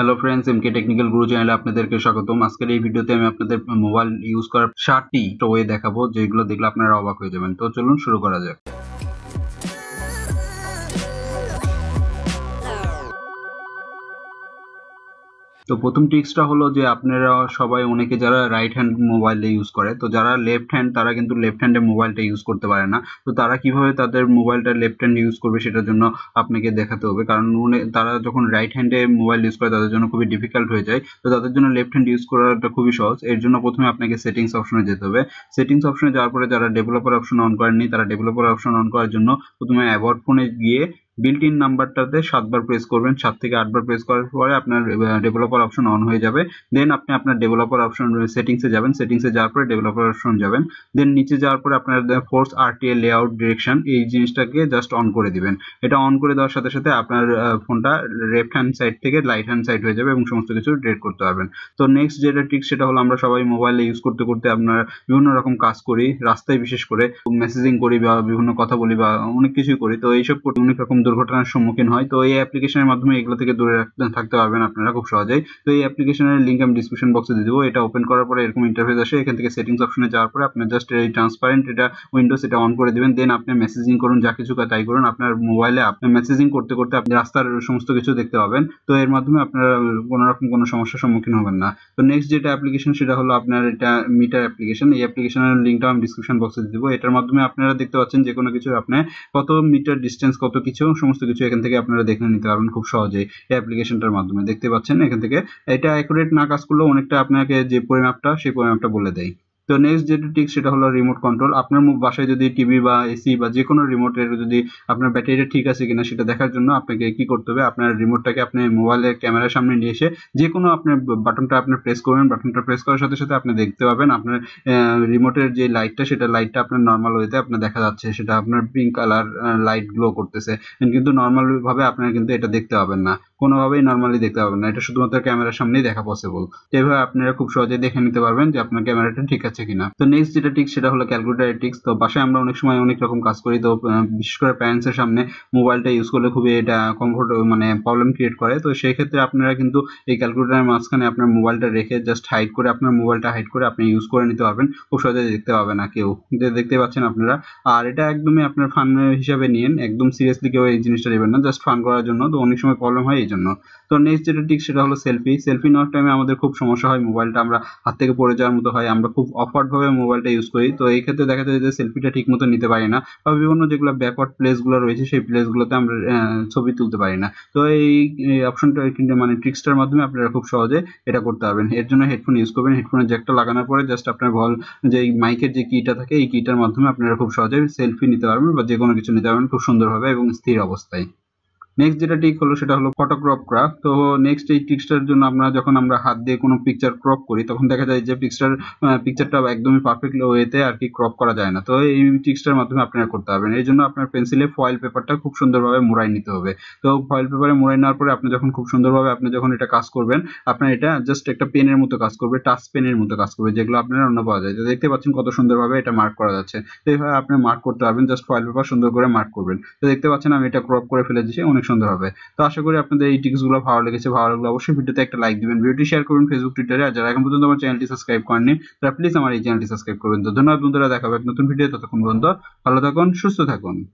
Hello friends এমকে technical গুরু চ্যানেলে আপনাদেরকে স্বাগতম। আজকের এই ভিডিওতে আমি আপনাদের মোবাইল ইউজ করার ষাটটি ওয়ে দেখাবো, যেগুলো দেখলে আপনারা অবাক হয়ে যাবেন। তো চলুন শুরু করা যাক। তো প্রথম ট্রিক্সটা হলো যে আপনারা সবাই অনেকে যারা রাইট হ্যান্ড মোবাইল ইউজ করে, তো যারা লেফট হ্যান্ড তারা কিন্তু লেফট হ্যান্ডে মোবাইলটা ইউজ করতে পারে না। তো তারা কীভাবে তাদের মোবাইলটা লেফট হ্যান্ড ইউজ করবে সেটার জন্য আপনাকে দেখাতে হবে। কারণ তারা যখন রাইট হ্যান্ডে মোবাইল ইউজ করে, তাদের জন্য খুবই ডিফিকাল্ট হয়ে যায়। তো তাদের জন্য লেফট হ্যান্ড ইউজ করাটা খুবই সহজ। এর জন্য প্রথমে আপনাকে সেটিংস অপশনে যেতে হবে। সেটিংস অপশনে যাওয়ার পরে যারা ডেভেলপার অপশন অন করেননি, তারা ডেভেলপার অপশন অন করার জন্য প্রথমে অ্যাবাউট ফোনে গিয়ে বিল্ট ইন নাম্বারটাতে সাতবার প্রেস করবেন, সাত থেকে আটবার প্রেস করার পরে আপনার ডেভেলপার অপশন অন হয়ে যাবে। দেন আপনি আপনার ডেভেলপার অপশন সেটিংসে যাবেন সেটিংসে যাওয়ার পরে ডেভেলপার অপশন যাবেন। দেন নিচে যাওয়ার পরে আপনার ফোর্স আরটিএ লেআউট ডিরেকশন এই জিনিসটাকে জাস্ট অন করে দিবেন। এটা অন করে দেওয়ার সাথে সাথে আপনার ফোনটা লেফট হ্যান্ড সাইড থেকে রাইট হ্যান্ড সাইড হয়ে যাবে এবং সমস্ত কিছু ডিরেক্ট করতে পারবেন। তো নেক্সট যেটা ট্রিক সেটা হলো আমরা সবাই মোবাইলে ইউজ করতে করতে আপনার বিভিন্ন রকম কাজ করি, রাস্তায় বিশেষ করে মেসেজিং করি বা বিভিন্ন কথা বলি বা অনেক কিছুই করি। তো এইসব অনেক রকম দুর্ঘটনার সম্মুখীন হয়, তো এই অ্যাপ্লিকেশনের মাধ্যমে এগুলো থেকে দূরে থাকতে পারবেন আপনারা খুব সহজেই। তো এই অ্যাপ্লিকেশনের লিঙ্ক আমি ডিসক্রিপশন বক্সে দিয়ে দেবো। এটা ওপেন করার পরে এরকম ইন্টারফেস আসে, এখান থেকে সেটিংস অপশনে যাওয়ার পরে আপনার জাস্ট এই ট্রান্সপারেন্ট এটা উইন্ডোজ এটা অন করে দিবেন। দেন আপনি মেসেজিং করুন, যা কিছু তাই করুন। আপনার মোবাইলে আপনার মেসেজিং করতে করতে আপনি রাস্তার সমস্ত কিছু দেখতে পাবেন। তো এর মাধ্যমে আপনারা কোনো রকম কোনো সমস্যার সম্মুখীন হবেন না। তো নেক্সট যেটা অ্যাপ্লিকেশন সেটা হলো আপনার এটা মিটার অ্যাপ্লিকেশন এই অ্যাপ্লিকেশনের লিঙ্কটা আমি ডিসক্রিপশন বক্সে দিয়ে দেবো। এটার মাধ্যমে আপনারা দেখতে পাচ্ছেন যে কোনো কিছু আপনি কত মিটার ডিস্টেন্স কত কিছু সমস্ত কিছু এখান থেকে আপনারা দেখে নিতে পারবেন খুব সহজেই এই অ্যাপ্লিকেশনটার মাধ্যমে। দেখতে পাচ্ছেন এখান থেকে এটা অ্যাকুরেট না কাজ করলেও অনেকটা আপনাকে যে পরিমাপটা, সেই পরিমাপটা বলে দেয়। তো নেক্সট যেটা ঠিক সেটা হলো রিমোট কন্ট্রোল আপনার বাসায় যদি টিভি বা এসি বা যে কোনো রিমোটের যদি আপনার ব্যাটারিটা ঠিক আছে কিনা সেটা দেখার জন্য আপনাকে কি করতে হবে? আপনার রিমোটটাকে আপনি মোবাইলের ক্যামেরার সামনে নিয়ে এসে যে কোনো আপনার বাটনটা আপনি প্রেস করবেন বাটনটা প্রেস করার সাথে সাথে আপনি দেখতে পাবেন আপনার রিমোটের যে লাইটটা সেটা লাইটটা আপনার নর্মাল ওয়েতে আপনার দেখা যাচ্ছে। সেটা আপনার পিঙ্ক কালার লাইট গ্লো করতেছে। কিন্তু নর্মাল ভাবে আপনার কিন্তু এটা দেখতে পাবেন না। কোনোভাবেই নর্মালি দেখতে পাবেন না। এটা শুধুমাত্র ক্যামেরার সামনেই দেখা পসিবল তো এভাবে আপনারা খুব সহজেই দেখে নিতে পারবেন যে আপনার ক্যামেরাটা ঠিক আছে কিনা। তো নেক্সট যেটা টিক্স সেটা হলো ক্যালকুলেটার টিক্স তো বাসায় আমরা অনেক সময় অনেক রকম কাজ করি। তো বিশেষ করে প্যারেন্টসের সামনে মোবাইলটা ইউজ করলে খুবই এটা কমফোর্ট মানে প্রবলেম ক্রিয়েট করে। তো সেই ক্ষেত্রে আপনারা কিন্তু এই ক্যালকুলেটারের মাঝখানে আপনার মোবাইলটা রেখে জাস্ট হাইড করে আপনার মোবাইলটা হাইড করে আপনি ইউজ করে নিতে পারবেন। খুব সহজে দেখতে পাবে না কেউ। দেখতে পাচ্ছেন আপনারা। আর এটা একদমই আপনার ফান হিসাবে নিন একদম সিরিয়াসলি কেউ এই জিনিসটা নেবেন না। জাস্ট ফান করার জন্য। তো অনেক সময় প্রবলেম হয় জন্য। তো নেক্সট যেটা ঠিক সেটা হলো সেলফি সেলফি নেওয়ার টাইমে আমাদের খুব সমস্যা হয় মোবাইলটা আমরা হাত থেকে পড়ে যাওয়ার মতো হয়। আমরা খুব অফওয়ার্ডভাবে মোবাইলটা ইউজ করি। তো এই ক্ষেত্রে দেখা যায় যে সেলফিটা ঠিক মতো নিতে পারি না বা বিভিন্ন যেগুলো ব্যাকওয়ার্ড প্লেসগুলো রয়েছে, সেই প্লেসগুলোতে আমরা ছবি তুলতে পারি না। তো এই অপশনটা মানে ট্রিক্সটার মাধ্যমে আপনারা খুব সহজে এটা করতে পারবেন। এর জন্য হেডফোন ইউজ করবেন। হেডফোনের জ্যাকটা লাগানোর পরে জাস্ট আপনার ভল যে মাইকের যে কিটা থাকে, এই কিটার মাধ্যমে আপনারা খুব সহজে সেলফি নিতে পারবেন বা যে কোনো কিছু নিতে পারবেন খুব সুন্দরভাবে এবং স্থির অবস্থায়। নেক্সট যেটা টিক হলো সেটা হলো ফটো ক্রপ করা তো নেক্সট এই টিক্সটার জন্য আমরা যখন আমরা হাত দিয়ে কোনো পিকচার ক্রপ করি, তখন দেখা যায় যে পিকচার পিকচারটা একদমই পারফেক্ট ওয়েতে আর কি ক্রপ করা যায় না। তো এই টিক্সটার মাধ্যমে আপনারা করতে পারবেন। এই জন্য আপনার পেন্সিলে ফয়েল পেপারটা খুব সুন্দরভাবে মোড়াই নিতে হবে। তো ফয়েল পেপারে মোড়াই নেওয়ার পরে আপনি যখন খুব সুন্দরভাবে আপনি যখন এটা কাজ করবেন, আপনার এটা জাস্ট একটা পেনের মতো কাজ করবে টাচ পেনের মতো কাজ করবে, যেগুলো আপনার অন্য পাওয়া যায়। তো দেখতে পাচ্ছেন কত সুন্দরভাবে এটা মার্ক করা যাচ্ছে। তো এইভাবে আপনি মার্ক করতে পারবেন জাস্ট ফয়েল পেপার সুন্দর করে মার্ক করবেন। তো দেখতে পাচ্ছেন আমি এটা ক্রপ করে ফেলে দিচ্ছি অনেক সুন্দর হবে। তো আশা করি আপনাদের এই টিপসগুলো ভালো লেগেছে। ভালো লাগলে অবশ্যই ভিডিওতে একটা লাইক দিবেন। ভিডিওটি শেয়ার করুন ফেসবুক টুইটারে আর যারা এখন পর্যন্ত আমার চ্যানেলটি সাবস্ক্রাইব করেননি, তারা প্লিজ আমার এই চ্যানেলটি সাবস্ক্রাইব করবেন তো ধন্যবাদ বন্ধুরা, দেখা হবে নতুন ভিডিও ততক্ষণ পর্যন্ত ভালো থাকুন, সুস্থ থাকুন।